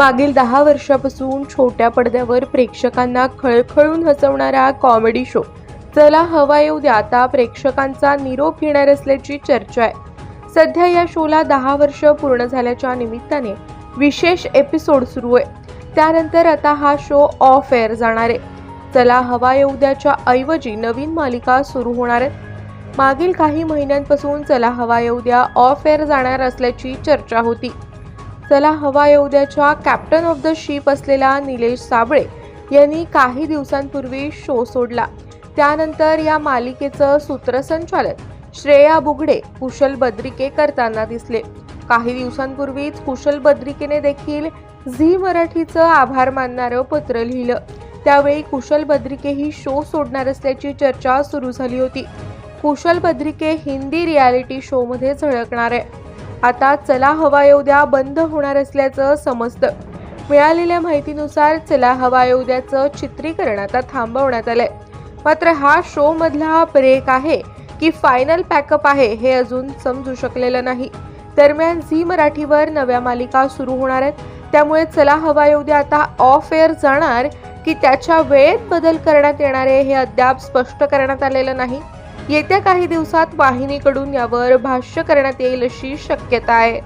मागील दहा वर्षापासून छोट्या पडद्यावर प्रेक्षकांना खळखळून हसवणारा कॉमेडी शो. चला हवा येऊ द्या आता प्रेक्षकांचा निरोप घेणार असल्याची चर्चा आहे. सध्या या शोला दहा वर्ष पूर्ण झाल्याच्या निमित्ताने विशेष एपिसोड सुरू आहे. त्यानंतर आता हा शो ऑफ एअर जाणार आहे. चला हवा येऊ द्याच्या ऐवजी नवीन मालिका सुरू होणार आहेत मागील काही महिन्यांपासून चला हवा येऊ द्या ऑफ एअर जाणार असल्याची चर्चा होती. चला हवा येऊ द्याच्या कॅप्टन ऑफ द शिप असलेला निलेश साबळे यांनी काही दिवसांपूर्वी शो सोडला. त्यानंतर या मालिकेचं सूत्रसंचालन श्रेया बुगडे कुशल बद्रिके करताना दिसले. काही दिवसांपूर्वीच कुशल बद्रिकेने देखील झी मराठीचं आभार मानणारं पत्र लिहिलं. त्यावेळी कुशल बद्रिके ही शो सोडणार असल्याची चर्चा सुरू झाली होती. कुशल बद्रिके हिंदी रियालिटी शोमध्ये झळकणार आहे. आता चला हवा येऊ द्या बंद होणार असल्याचं समजतं. मिळालेल्या माहितीनुसार चला हवा येऊ द्याचं चित्रीकरण आता थांबवण्यात आलंय. मात्र हा शो मधला ब्रेक आहे की फायनल पॅकअप आहे हे अजून समजू शकलेलं नाही. दरम्यान झी मराठीवर नव्या मालिका सुरू होणार आहेत. त्यामुळे चला हवा येऊ द्या आता ऑफ एअर जाणार की त्याच्या वेळेत बदल करण्यात येणार आहे हे अद्याप स्पष्ट करण्यात आलेलं नाही. येत्या काही दिवसात वाहिनीकडून यावर भाष्य करण्यात येईल अशी शक्यता आहे.